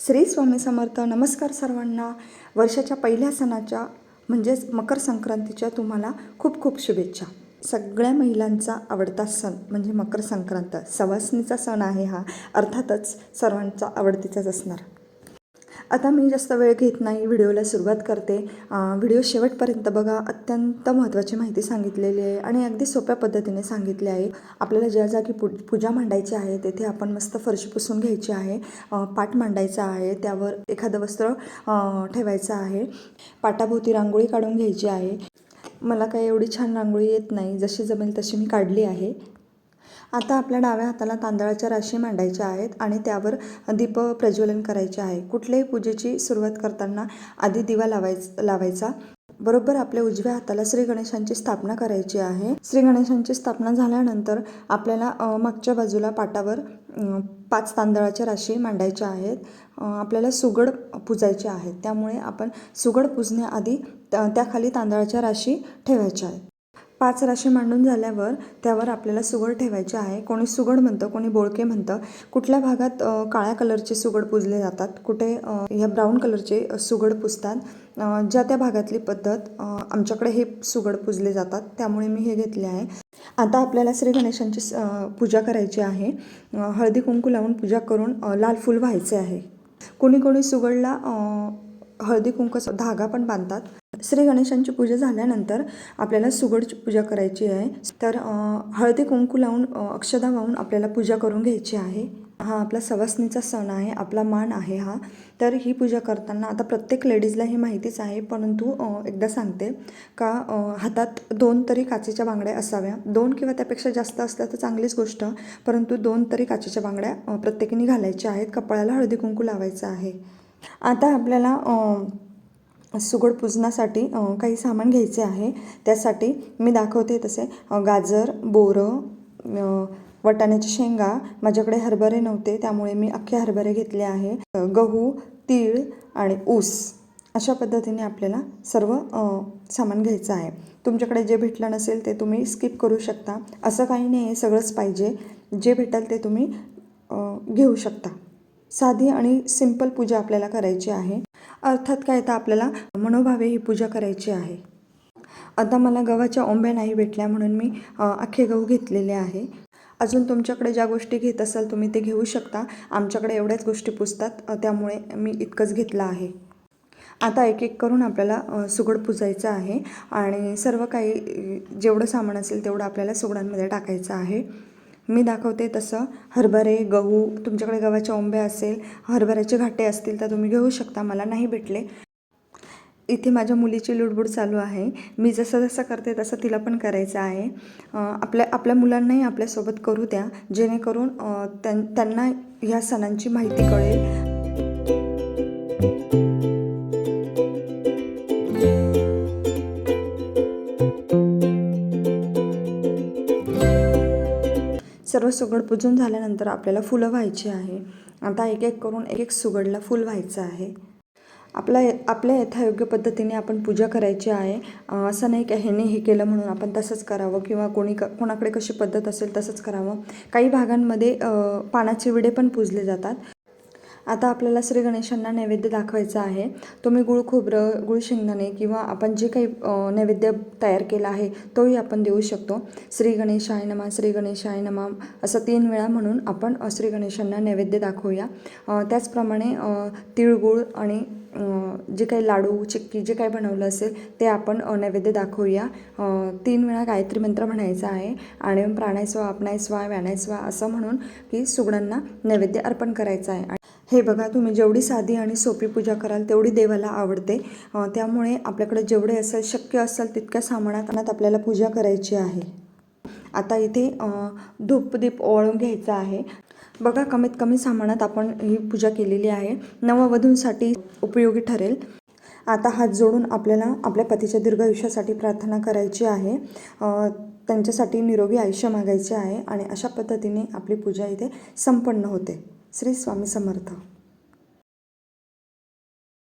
श्री स्वामी समर्थ. नमस्कार सर्वांना. वर्षाच्या पहिल्या सणाच्या म्हणजेच मकर संक्रांतीच्या तुम्हाला खूप खूप शुभेच्छा. सगळ्या महिलांचा आवडता सण म्हणजे मकर संक्रांत. सवासणीचा सण आहे हा. अर्थातच सर्वांचा आवडतीचाच असणार. आता मी जास्त वेळ घेत नाही व्हिडिओला सुरुवात करते. व्हिडिओ शेवटपर्यंत बघा अत्यंत महत्त्वाची माहिती सांगितलेली आहे आणि अगदी सोप्या पद्धतीने सांगितले आहे. आपल्याला ज्या जागी पू पूजा मांडायची आहे तेथे आपण मस्त फरशी पुसून घ्यायची आहे. पाट मांडायचा आहे त्यावर एखादं वस्त्र ठेवायचं आहे. पाटाभोवती रांगोळी काढून घ्यायची आहे. मला काही एवढी छान रांगोळी येत नाही जशी जमेल तशी मी काढली आहे. आता आपल्या डाव्या हाताला तांदळाच्या राशी मांडायच्या आहेत आणि त्यावर दीप प्रज्वलन करायचे आहे. कुठल्याही पूजेची सुरुवात करताना आधी दिवा लावायच लावायचा. बरोबर आपल्या उजव्या हाताला श्री गणेशांची स्थापना करायची आहे. श्री गणेशांची स्थापना झाल्यानंतर आपल्याला मागच्या बाजूला पाटावर पाच तांदळाच्या राशी मांडायच्या आहेत. आपल्याला सुगड पुजायचे आहेत. त्यामुळे आपण सुगड पुजण्याआधी त्याखाली तांदळाच्या राशी ठेवायच्या आहेत. पाच राशी मांडून झाल्यावर त्यावर आपल्याला सुगड ठेवायचे आहे. कोणी सुगड म्हणतं कोणी बोळके म्हणतं. कुठल्या भागात काळ्या कलरचे सुगड पुजले जातात कुठे ह्या ब्राऊन कलरचे सुगड पुजतात. ज्या त्या भागातली पद्धत आमच्याकडे हे सुगड पुजले जातात त्यामुळे मी हे घेतले आहे. आता आपल्याला श्री गणेशांची पूजा करायची आहे. हळदी कुंकू लावून पूजा करून लाल फूल व्हायचे आहे. कोणी कोणी सुगडला हळदी कुंकूचा धागा पण बांधतात. श्री गणेशांची पूजा झाल्यानंतर आपल्याला सुगडची पूजा करायची आहे. तर हळदी कुंकू लावून अक्षदा वाहून आपल्याला पूजा करून घ्यायची आहे. हा आपला सवासणीचा सण आहे आपला मान आहे हा. तर ही पूजा करताना आता प्रत्येक लेडीजला ही माहितीच आहे परंतु एकदा सांगते का हातात दोन तरी काचेच्या बांगड्या असाव्या. दोन किंवा त्यापेक्षा जास्त असल्या तर चांगलीच गोष्ट परंतु दोन तरी काचेच्या बांगड्या प्रत्येकीने घालायच्या आहेत. कपाळाला हळदी कुंकू लावायचं आहे. आता आपल्याला सुगड पूजनासाठी काही सामान घ्यायचे आहे. त्यासाठी मी दाखवते तसे गाजर बोरं अ, शेंगा. माझ्याकडे हरभरे नव्हते त्यामुळे मी अख्खे हरभरे घेतले आहे. गहू तीळ आणि ऊस अशा पद्धतीने आपल्याला सर्व सामान घ्यायचं आहे. तुमच्याकडे जे भेटलं नसेल ते तुम्ही स्किप करू शकता. असं काही नाही आहे सगळंच पाहिजे. जे भेटेल ते तुम्ही घेऊ शकता. साधी आणि सिंपल पूजा आपल्याला करायची आहे. अर्थात काय तर आपल्याला मनोभावे ही पूजा करायची आहे. आता मला गव्हाच्या ओंब्या नाही भेटल्या म्हणून मी अख्खे गहू घेतलेले आहे. अजून तुमच्याकडे ज्या गोष्टी घेत असाल तुम्ही ते घेऊ शकता. आमच्याकडे एवढ्याच गोष्टी पुजतात त्यामुळे मी इतकंच घेतलं आहे. आता एक एक करून आपल्याला सुगड पुजायचं आहे आणि सर्व काही जेवढं सामान असेल तेवढं आपल्याला सुगडांमध्ये टाकायचं आहे. मी दाखवते तसं. हरभरे गहू तुमच्याकडे गव्हाच्या ओंब्या असेल हरभऱ्याचे घाटे असतील तर तुम्ही घेऊ शकता मला नाही भेटले. इथे माझ्या मुलीची लुडबुड चालू आहे. मी जसं जसं करते तसं तिला पण करायचं आहे. आपल्या आपल्या मुलांनाही आपल्यासोबत करू द्या. जेणेकरून त्यां त्यांना ह्या सणांची माहिती कळेल. सर्व सुगड पुजून झाल्यानंतर आपल्याला फुलं व्हायची आहे. आता एक एक करून एक एक सुगडला फुल व्हायचं आहे. आपला आपल्या यथायोग्य पद्धतीने आपण पूजा करायची आहे. असं नाही की ह्याने हे केलं म्हणून आपण तसंच करावं किंवा कोणी क कोणाकडे कशी पद्धत असेल तसंच करावं. काही भागांमध्ये पानाचे विडे पण पूजले जातात. आता आपल्याला श्री गणेशांना नैवेद्य दाखवायचा आहे. तुम्ही गुळ खोबरं गुळ शेंगदाणे किंवा आपण जे काही नैवेद्य तयार केला आहे तोही आपण देऊ शकतो. श्री गणेशाय नमा श्री गणेशाय नमा असं तीन वेळा म्हणून आपण श्री गणेशांना नैवेद्य दाखवूया. त्याचप्रमाणे तिळगुळ आणि जे काही लाडू चिक्की जे काही बनवलं असेल ते आपण नैवेद्य दाखवूया. तीन वेळा गायत्री मंत्र म्हणायचा आहे. आणि प्राणाय स्वा आपणाय स्वा व्यानाय स्वा असं म्हणून की सुगडांना नैवेद्य अर्पण करायचं आहे. हे बघा तुम्ही जेवढी साधी आणि सोपी पूजा कराल तेवढी देवाला आवडते. त्यामुळे आपल्याकडे जेवढे असेल शक्य असेल तितक्या सामानात आपल्याला पूजा करायची आहे. आता इथे धूपदीप ओवाळून घ्यायचा आहे. बघा कमीत कमी सामानात आपण ही पूजा केलेली आहे. नववधूंसाठी उपयोगी ठरेल. आता हात जोडून आपल्याला आपल्या पतीच्या दीर्घ आयुष्यासाठी प्रार्थना करायची आहे. त्यांच्यासाठी निरोगी आयुष्य मागायचे आहे आणि अशा पद्धतीने आपली पूजा इथे संपन्न होते. श्री स्वामी समर्थ.